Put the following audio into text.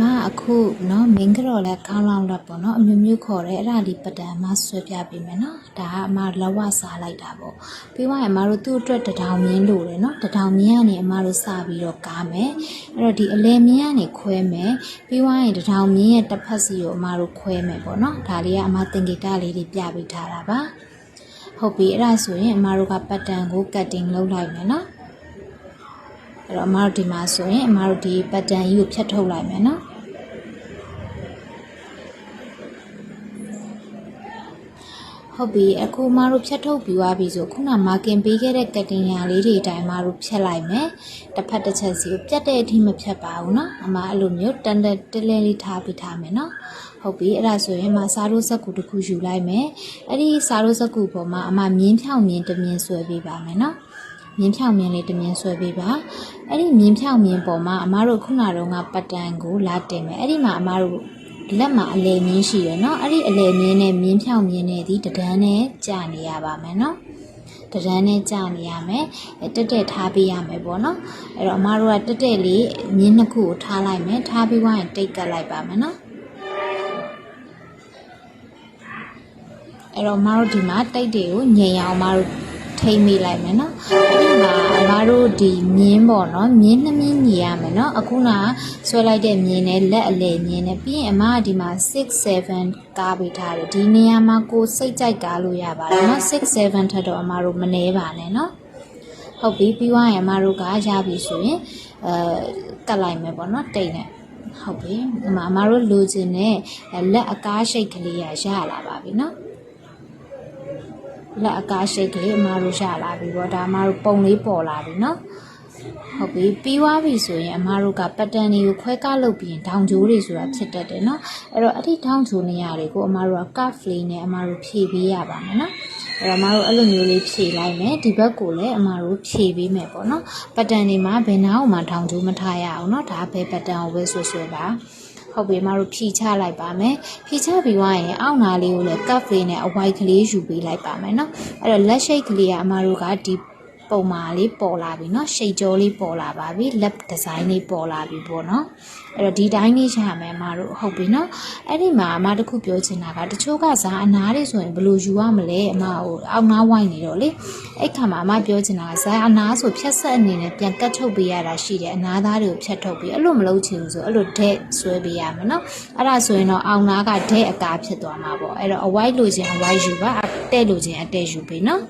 မအခုเนาะမင်းကတော့လဲခေါင်းလောင်းလက်ပေါ့เนาะအမျိုးမျိုးခေါ်တယ်အဲ့ဒါဒီပတံအမဆွဲပြပေးမယ်เนาะဒါကအမလဝစားလိုက်တာပေါ့ပြီးသွားရင်အမတို့သူ့အတွက်တထောင်မြင်းလို့တယ်เนาะတထောင်မြင်းကနေအမတို့စပြီးတော့ကားမယ်အဲ့တော့ဒီအလဲမြင်းကနေခွဲမယ်ပြီးသွားရင်တထောင်မြင်းရဲ့တစ်ဖက်စီကိုအမတို့ခွဲမယ်ပေါ့เนาะဒါလေးကအမသင်္ကေတလေးတွေပြပေးထားတာပါဟုတ်ပြီအဲ့ဒါဆိုရင်အမတို့ကပတံကို cutting လုပ်လိုက်မယ်เนาะ အဲ့တော့အမတို့ဒီမှာဆိုရင်အမတို့ဒီပတံကြီးကိုဖြတ်ထုတ်လိုက်မယ်เนาะ ဟုတ်ပြီအခုမတို့ဖြတ်ထုတ်ပြီးသွားပြီဆိုခုနမာကင်ပေးခဲ့တဲ့ကတ်တင်ညာလေးတွေအတိုင်းမတို့ဖြတ်လိုက်မယ်တစ်ဖက်တစ်ချက်စီကိုပြတ်တဲ့အထိမဖြတ်ပါဘူးเนาะအမအဲ့လိုမျိုးတန်တတလဲလေးထားပြီးထားမယ်เนาะဟုတ်ပြီအဲ့ဒါဆိုရင်မစားရိုးစက်ကူတစ်ခုယူလိုက်မယ်အဲ့ဒီစားရိုးစက်ကူပေါ်မှာအမမြင်းဖြောင်မြင်းတစ်မြင်းဆွဲပေးပါမယ်เนาะ မြင်းဖြောင်မြင်းလေးတစ်မြင်းဆွဲပေးပါအဲ့ဒီမြင်းဖြောင်မြင်းပေါ်မှာအမတို့ခုနတုန်းကပတန်ကိုလာတင်မယ်အဲ့ဒီမှာအမတို့လက်မှာအလယ်မြင်းရှိရယ်နော်အဲ့ဒီအလယ်မြင်းနဲ့မြင်းဖြောင်မြင်းနဲ့ဒီတဒန်းနဲ့ကြာနေရပါမယ်နော်တရန်းနဲ့ကြာနေရမယ်တက်တက်ထားပေးရမယ်ပေါ့နော်အဲ့တော့အမတို့ကတက်တက်လေးမြင်းနှစ်ခုကိုထားလိုက်မယ်ထားပြီးွားရင်တိတ်ကပ်လိုက်ပါမယ်နော်အဲ့တော့မတို့ဒီမှာတိတ်တွေကိုညင်အောင်မတို့ ထိမ့်မိလိုက်မယ်နော်အဲ့ဒီမှာအမတို့ဒီမြင်းပေါ့နော်မြင်းနှမြင်းညီရမယ်နော်အခုနဆွဲလိုက်တဲ့မြင်းနဲ့လက်အလေမြင်းနဲ့ပြီးရင်အမကဒီမှာ6 7ကားပေးထားတယ်ဒီနေရာမှာကိုစိတ်ကြိုက်ကားလို့ရပါတယ်နော်6 7ထက်တော့အမတို့မနှဲပါနဲ့နော်ဟုတ်ပြီပြီးွားရင်အမတို့ကရပြီဆိုရင်အဲကတ်လိုက်မယ်ပေါ့နော်တိတ်နဲ့ဟုတ်ပြီအမအမတို့လိုချင်တဲ့လက်အကားရှိတ်ကလေးရရလာပါပြီနော် လက်အကားရှိတ်ကလေးအမတို့ရလာပြီပေါ့ဒါအမတို့ပုံလေးပေါ်လာပြီနော်ဟုတ်ပြီပြီးွားပြီဆိုရင်အမတို့ကပက်တန်တွေကိုခွဲကားလုပ်ပြီးရင်ဒေါင်ဂျိုးတွေဆိုတာဖြစ်တတ်တယ်နော်အဲ့တော့အဲ့ဒီဒေါင်ဂျိုးနေရာတွေကိုအမတို့ကကဖလီနဲ့အမတို့ဖြည့်ပေးရပါမယ်နော်အဲ့တော့အမတို့အဲ့လိုမျိုးလေးဖြည့်လိုက်မယ်ဒီဘက်ကိုလည်းအမတို့ဖြည့်ပေးမယ်ပေါ့နော်ပက်တန်တွေမှာဘယ်နာအောင်မှဒေါင်ဂျိုးမထားရအောင်နော်ဒါဘယ်ပက်တန်ကိုပဲဆိုဆိုပါ ဟုတ်ပြီမတို့ဖြီချလိုက်ပါမယ်ဖြီချပြီးွားရင်အောက်နာလေးကိုလည်းကပ်ဖေးနဲ့အဝိုက်ကလေးယူပေးလိုက်ပါမယ်နော်အဲ့တော့လက်ရှိတ်ကလေးကအမတို့ကဒီ ပုံမာလေးပေါ်လာပြီเนาะရှိတ်ကြောလေးပေါ်လာပါပြီလက်ဒီဇိုင်းလေးပေါ်လာပြီပေါ့เนาะအဲ့တော့ဒီတိုင်းလေးရှာမယ်အမတို့ဟုတ်ပြီเนาะအဲ့ဒီမှာအမတခုပြောချင်တာကတချို့ကဇာအနားတွေဆိုရင်ဘယ်လိုယူရမလဲအမဟိုအောက်နားဝိုင်းနေတော့လေအဲ့ခါမှာအမပြောချင်တာကဇာအနားဆိုဖြတ်ဆက်အနေနဲ့ပြန်ကတ်ထုတ်ပေးရတာရှိတယ်အနားသားတွေကိုဖြတ်ထုတ်ပေးအဲ့လိုမလုပ်ချင်ဘူးဆိုအဲ့လိုဒက်ဆွဲပေးရမယ်เนาะအဲ့ဒါဆိုရင်တော့အောက်နားကဒက်အကားဖြစ်သွားမှာပေါ့အဲ့တော့အဝိုက်လိုချင်အဝိုက်ယူပါအတဲ့လိုချင်အတဲ့ယူပေးเนาะ